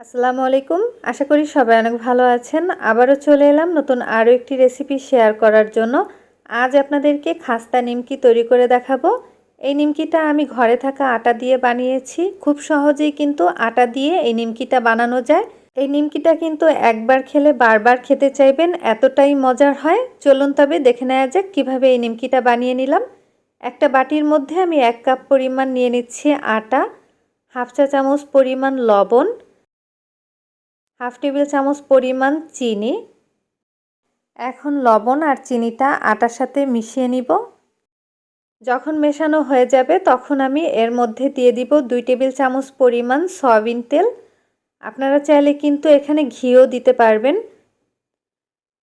আসসালামু আলাইকুম। আশা করি সবাই অনেক ভালো আছেন। আবারও চলে এলাম নতুন আরও একটি রেসিপি শেয়ার করার জন্য। আজ আপনাদেরকে খাস্তা নিমকি তৈরি করে দেখাবো। এই নিমকিটা আমি ঘরে থাকা আটা দিয়ে বানিয়েছি। খুব সহজেই কিন্তু আটা দিয়ে এই নিমকিটা বানানো যায়। এই নিমকিটা কিন্তু একবার খেলে বারবার খেতে চাইবেন, এতটাই মজার হয়। চলুন তবে দেখে নেওয়া যাক কীভাবে এই নিমকিটা বানিয়ে নিলাম। একটা বাটির মধ্যে আমি এক কাপ পরিমাণ নিয়ে নিচ্ছি আটা, হাফ চা চামচ পরিমাণ লবণ হাফ টেবিল চামচ পরিমাণ চিনি। এখন লবণ আর চিনিটা আটার সাথে মিশিয়ে নিব। যখন মেশানো হয়ে যাবে তখন আমি এর মধ্যে দিয়ে দিব দুই টেবিল চামচ পরিমাণ সয়াবিন তেল। আপনারা চাইলে কিন্তু এখানে ঘিও দিতে পারবেন।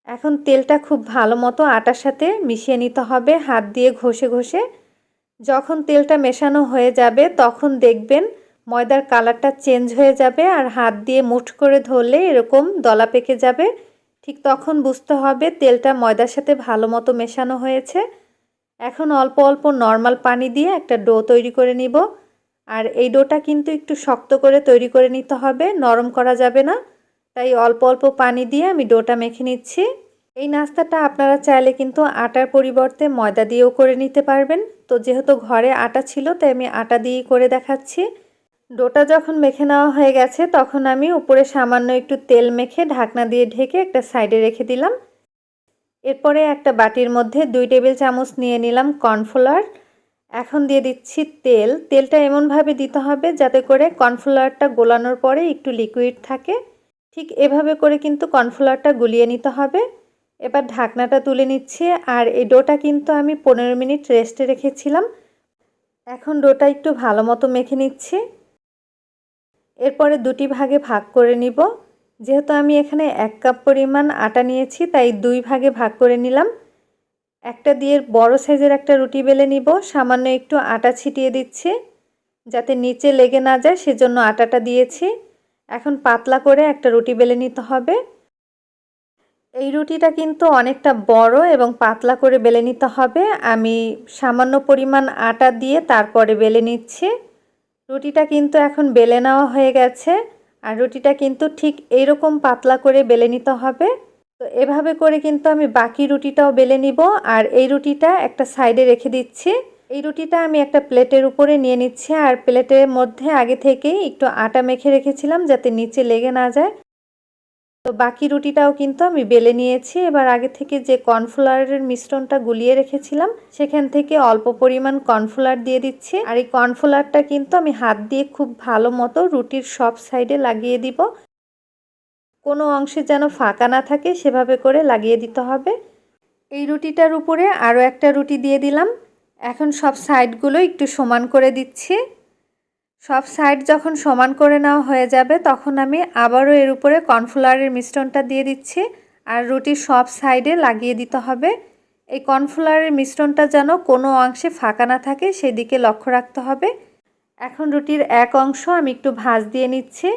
এখন তেলটা খুব ভালো মতো আটার সাথে মিশিয়ে নিতে হবে, হাত দিয়ে ঘষে ঘষে। যখন তেলটা মেশানো হয়ে যাবে তখন দেখবেন ময়দার কালারটা চেঞ্জ হয়ে যাবে আর হাত দিয়ে মুঠ করে ধরলে এরকম দলা পেকে যাবে। ঠিক তখন বুঝতে হবে তেলটা ময়দার সাথে ভালো মতো মেশানো হয়েছে। এখন অল্প অল্প নর্মাল পানি দিয়ে একটা ডো তৈরি করে নিব। আর এই ডোটা কিন্তু একটু শক্ত করে তৈরি করে নিতে হবে, নরম করা যাবে না। তাই অল্প অল্প পানি দিয়ে আমি ডোটা মেখে নিচ্ছি। এই নাস্তাটা আপনারা চাইলে কিন্তু আটার পরিবর্তে ময়দা দিয়েও করে নিতে পারবেন। তো যেহেতু ঘরে আটা ছিল, তাই আমি আটা দিয়েই করে দেখাচ্ছি। ডোটা যখন মেখে নেওয়া হয়ে গেছে, তখন আমি উপরে সামান্য একটু তেল মেখে ঢাকনা দিয়ে ঢেকে একটা সাইডে রেখে দিলাম। এরপরে একটা বাটির মধ্যে দুই টেবিল চামচ নিয়ে নিলাম কর্নফ্লাওয়ার। এখন দিয়ে দিচ্ছি তেল। তেলটা এমনভাবে দিতে হবে যাতে করে কর্নফ্লাওয়ারটা গোলানোর পরে একটু লিকুইড থাকে। ঠিক এভাবে করে কিন্তু কর্নফ্লাওয়ারটা গুলিয়ে নিতে হবে। এবার ঢাকনাটা তুলে নিচ্ছি আর এই ডোটা কিন্তু আমি পনেরো মিনিট রেস্টে রেখেছিলাম। এখন ডোটা একটু ভালো মতো মেখে নিচ্ছি। এরপরে দুটি ভাগে ভাগ করে নিব। যেহেতু আমি এখানে এক কাপ পরিমাণ আটা নিয়েছি, তাই দুই ভাগে ভাগ করে নিলাম। একটা দিয়ে বড় সাইজের একটা রুটি বেলে নিব। সামান্য একটু আটা ছিটিয়ে দিচ্ছি, যাতে নিচে লেগে না যায়, সেজন্য আটাটা দিয়েছি। এখন পাতলা করে একটা রুটি বেলে নিতে হবে। এই রুটিটা কিন্তু অনেকটা বড় এবং পাতলা করে বেলে নিতে হবে। আমি সামান্য পরিমাণ আটা দিয়ে তারপরে বেলে নিচ্ছি। রুটিটা কিন্তু এখন বেলে নেওয়া হয়ে গেছে, আর রুটিটা কিন্তু ঠিক এইরকম পাতলা করে বেলে নিতে হবে। তো এভাবে করে কিন্তু আমি বাকি রুটিটাও বেলে নিব, আর এই রুটিটা একটা সাইডে রেখে দিচ্ছি। এই রুটিটা আমি একটা প্লেটের উপরে নিয়ে নিচ্ছি, আর প্লেটের মধ্যে আগে থেকেই একটু আটা মেখে রেখেছিলাম যাতে নিচে লেগে না যায়। তো বাকি রুটিটাও কিন্তু আমি বেলে নিয়েছি। এবার আগে থেকে যে কর্নফ্লাওয়ারের মিশ্রণটা গুলিয়ে রেখেছিলাম, সেখান থেকে অল্প পরিমাণ কর্নফ্লাওয়ার দিয়ে দিচ্ছি। আর এই কর্নফ্লাওয়ারটা কিন্তু আমি হাত দিয়ে খুব ভালো মতো রুটির সব সাইডে লাগিয়ে দিব। কোনো অংশে যেন ফাঁকা না থাকে, সেভাবে করে লাগিয়ে দিতে হবে। এই রুটিটার উপরে আরও একটা রুটি দিয়ে দিলাম। এখন সব সাইডগুলো একটু সমান করে দিচ্ছি। সব সাইড যখন সমান করে নেওয়া হয়ে যাবে, তখন আমি আবারও এর উপরে কর্নফ্লাওয়ারের মিশ্রণটা দিয়ে দিচ্ছি আর রুটির সব সাইডে লাগিয়ে দিতে হবে। এই কর্নফ্লাওয়ারের মিশ্রণটা যেন কোনো অংশে ফাঁকা না থাকে, সেদিকে লক্ষ্য রাখতে হবে। এখন রুটির এক অংশ আমি একটু ভাজ দিয়ে নিচ্ছি।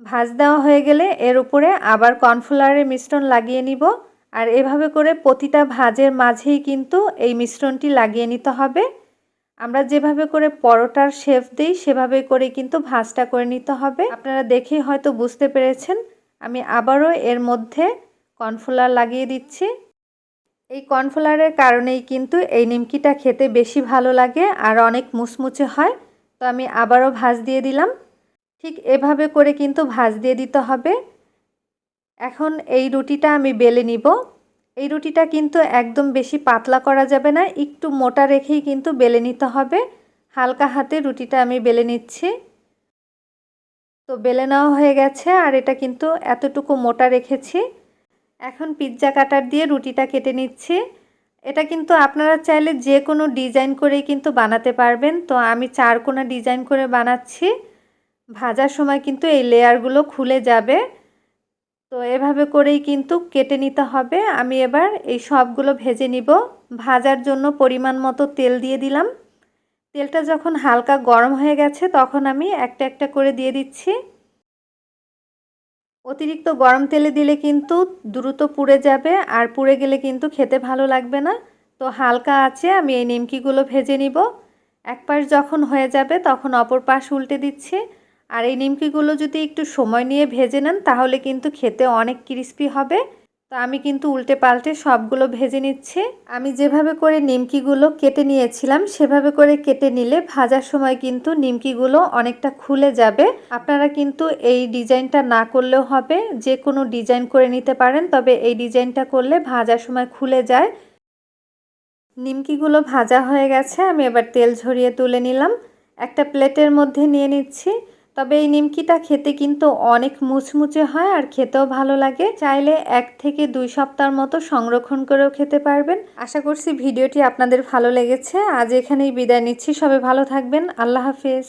ভাজ দেওয়া হয়ে গেলে এর উপরে আবার কর্নফ্লাওয়ারের মিশ্রণ লাগিয়ে নিব আর এভাবে করে প্রতিটা ভাজের মাঝেই কিন্তু এই মিশ্রণটি লাগিয়ে নিতে হবে। আমরা যেভাবে করে পরোটার শেফ দিই, সেভাবে করে কিন্তু ভাজটা করে নিতে হবে। আপনারা দেখেই হয়তো বুঝতে পেরেছেন, আমি আবারও এর মধ্যে কর্নফ্লাওয়ার লাগিয়ে দিচ্ছি। এই কর্নফ্লাওয়ারের কারণেই কিন্তু এই নিমকিটা খেতে বেশি ভালো লাগে আর অনেক মুচমুচে হয়। তো আমি আবারও ভাজ দিয়ে দিলাম। ঠিক এভাবে করে কিন্তু ভাজ দিয়ে দিতে হবে। এখন এই রুটিটা আমি বেলে নিব। এই রুটিটা কিন্তু একদম বেশি পাতলা করা যাবে না, একটু মোটা রেখেই কিন্তু বেলে নিতে হবে। হালকা হাতে রুটিটা আমি বেলে নিচ্ছি। তো বেলে নেওয়া হয়ে গেছে আর এটা কিন্তু এতটুকু মোটা রেখেছি। এখন পিৎজা কাটার দিয়ে রুটিটা কেটে নিচ্ছি। এটা কিন্তু আপনারা চাইলে যে কোনো ডিজাইন করেই কিন্তু বানাতে পারবেন। তো আমি চারকোনা ডিজাইন করে বানাচ্ছি। ভাজার সময় কিন্তু এই লেয়ারগুলো খুলে যাবে। তো এভাবে করেই কিন্তু কেটে নিতে হবে। আমি এবার এই সবগুলো ভেজে নিব। ভাজার জন্য পরিমাণ মতো তেল দিয়ে দিলাম। তেলটা যখন হালকা গরম হয়ে গেছে, তখন আমি একটা একটা করে দিয়ে দিচ্ছি। অতিরিক্ত গরম তেলে দিলে কিন্তু দ্রুত পুড়ে যাবে আর পুড়ে গেলে কিন্তু খেতে ভালো লাগবে না। তো হালকা আছে, আমি এই নিমকিগুলো ভেজে নিব। এক পাশ যখন হয়ে যাবে, তখন অপর পাশ উল্টে দিচ্ছি। আর এই নিমকিগুলো যদি একটু সময় নিয়ে ভেজে নেন, তাহলে কিন্তু খেতে অনেক ক্রিস্পি হবে। তো আমি কিন্তু উল্টে পাল্টে সবগুলো ভেজে নিচ্ছি। আমি যেভাবে করে নিমকিগুলো কেটে নিয়েছিলাম, সেভাবে করে কেটে নিলে ভাজার সময় কিন্তু নিমকিগুলো অনেকটা খুলে যাবে। আপনারা কিন্তু এই ডিজাইনটা না করলেও হবে। যে কোনো ডিজাইন করে নিতে পারেন, তবে এই ডিজাইনটা করলে ভাজার সময় খুলে যায়। নিমকিগুলো ভাজা হয়ে গেছে, আমি এবার তেল ঝরিয়ে তুলে নিলাম। একটা প্লেটের মধ্যে নিয়ে নিচ্ছি। তবে এই নিমকিটা খেতে কিন্তু অনেক মুচমুচে হয় আর খেতেও ভালো লাগে। চাইলে এক থেকে দুই সপ্তাহ মতো সংরক্ষণ করেও খেতে পারবেন। আশা করছি ভিডিওটি আপনাদের ভালো লেগেছে। আজ এখানেই বিদায় নিচ্ছি। সবাই ভালো থাকবেন। আল্লাহ হাফিজ।